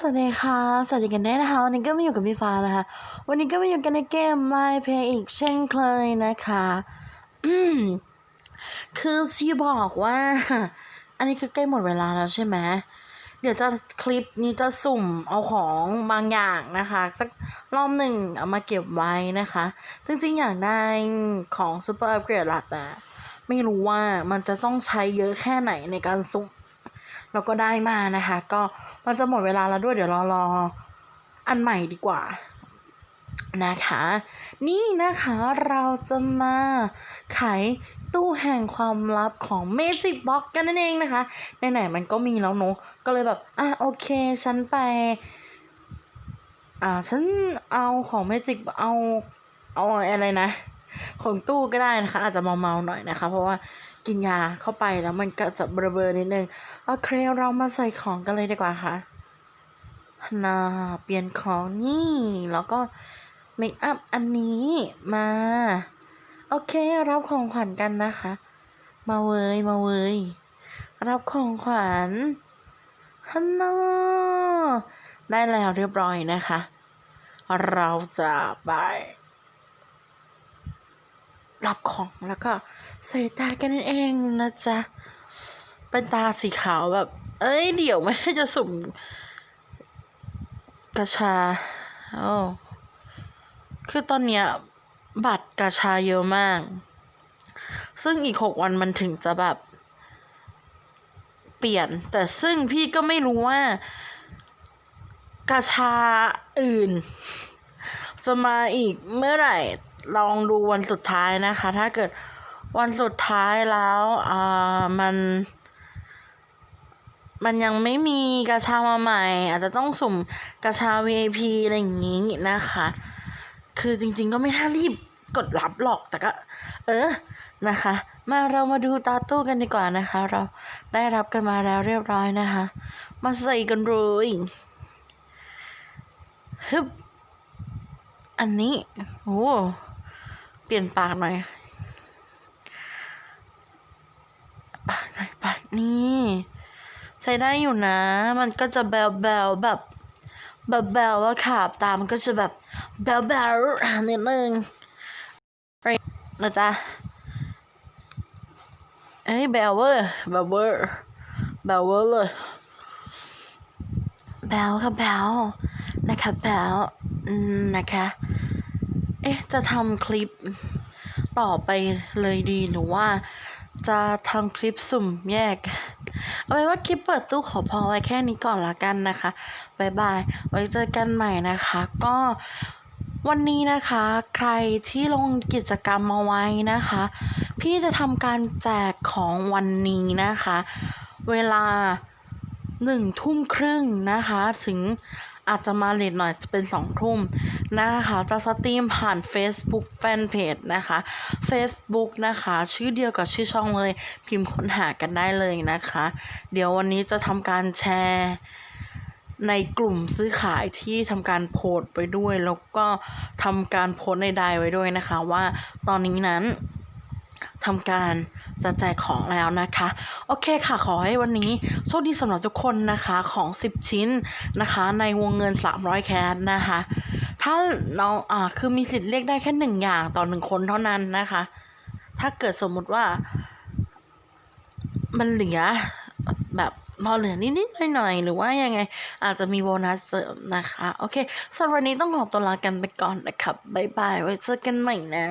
สวัสดีค่ะ สวัสดีกันได้นะคะ วันนี้ก็มาอยู่กับพี่ฟ้านะคะ วันนี้ก็มาอยู่กันในเกมไลน์เพย์อีกเช่นเคยนะคะอืมคือชีบอกว่า อันนี้คือใกล้หมดเวลาแล้วใช่ไหมเดี๋ยวจะคลิปนี้จะสุ่มเอาของบางอย่างนะคะสักรอบหนึ่งเอามาเก็บไว้นะคะ จริงๆ อยากได้ของซูเปอร์อัปเกรดละแต่ไม่รู้ว่ามันจะต้องใช้เยอะแค่ไหนในการสุ่ม เราก็ได้มานะคะ ก็มันจะหมดเวลาแล้วด้วยเดี๋ยวรอรออันใหม่ดีกว่านะคะ นี่นะคะเราจะมาไขตู้แห่งความลับของ Magic Box กันนั่นเองนะคะ ไหนๆมันก็มีแล้วเนอะก็เลยแบบ อะโอเค ฉันไป อ่า ฉันเอาของ Magic เอา เอาอะไรนะ ของตู้ก็ได้นะคะ อาจจะเมาๆหน่อยนะคะ เพราะว่า กินยาเข้าไปแล้วมันก็จะเบลอๆนิดนึงโอเคเรามาใส่ของกันเลยดีกว่าค่ะน่าเปลี่ยนของนี่ แล้วก็เมคอัพอันนี้มา โอเครับของขวัญกันนะคะ มาเวยมาเวยรับของขวัญฮันน่าได้แล้วเรียบร้อยนะคะ เราจะไป รับของแล้วก็ใส่ตากันนั่นเองนะจ๊ะเป็นตาสีขาวแบบ เอ้ย เดี๋ยวไม่ให้จะสุ่มกระชาโอ้คือตอนเนี้ยบัตรกระชาเยอะมาก ซึ่งอีกหกวันมันถึงจะแบบ เปลี่ยน แต่ซึ่งพี่ก็ไม่รู้ว่ากระชาอื่น จะมาอีกเมื่อไหร่ ลองดูวันสุดท้ายนะคะ ถ้าเกิดวันสุดท้ายแล้วอ่ามัน มันยังไม่มีกระชามาใหม่ อาจจะต้องสุ่มกระชา VIP อะไรอย่างนี้นะคะ คือจริง ๆ ก็ไม่น่ารีบกดรับหรอกแต่ก็ เออนะคะ มาเรามาดูตาตู้กันดีกว่านะคะ เราได้รับกันมาแล้วเรียบร้อยนะคะ มาใส่กันเลยฮึบอันนี้โอ้ ปลี่ยนปากหน่อย ปากหน่อยปากนี่ ใช้ได้อยู่นะ มันก็จะแบวแบวแบบแบบแบวว่าขาบตามนก็จะแบบแบวแบวนิดนึงไปนะจ๊ะเอ้ยแบวเวอร์แบวเวอร์แบวเวอร์เลยแบวค่ะแบวนะคะแบวนะคะ เอ๊ะ จะทำคลิปต่อไปเลยดีหรือว่าจะทำคลิปสุ่มแยก เอาไว้ว่าคลิปเปิดตู้ขอพอไว้แค่นี้ก่อนละกันนะคะบายบาย ไว้เจอกันใหม่นะคะ ก็วันนี้นะคะ ใครที่ลงกิจกรรมมาไว้นะคะ พี่จะทำการแจกของวันนี้นะคะ เวลา หนึ่งทุ่มครึ่งนะคะ ถึงอาจจะมาเลทหน่อยจะเป็นสองทุ่มนะคะ จะสตรีมผ่าน Facebook Fanpage นะคะ Facebook นะคะ ชื่อเดียวกับชื่อช่องเลย พิมพ์ค้นหากันได้เลยนะคะ เดี๋ยววันนี้จะทำการแชร์ในกลุ่มซื้อขายที่ทำการโพสไปด้วย แล้วก็ทำการโพสในไดไว้ด้วยนะคะ ว่าตอนนี้นั้นทำการ จะแจกของแล้วนะคะ โอเคค่ะ ขอให้วันนี้โชคดีสำหรับทุกคนนะคะของ 10 ชิ้นนะคะ ในวงเงิน 300 แคสนะคะ ถ้าน้องอ่าคือมีสิทธิ์เรียกได้แค่หนึ่งอย่างต่อหนึ่งคนเท่านั้นนะคะ ถ้าเกิดสมมุติว่า มันเหลือแบบพอเหลือนิดๆหน่อยๆหรือว่ายังไง อาจจะมีโบนัสเสริมนะคะ โอเคสำหรับวันนี้ต้องขอตัวลากันไปก่อนนะครับบ๊ายบายไว้เจอกันใหม่นะ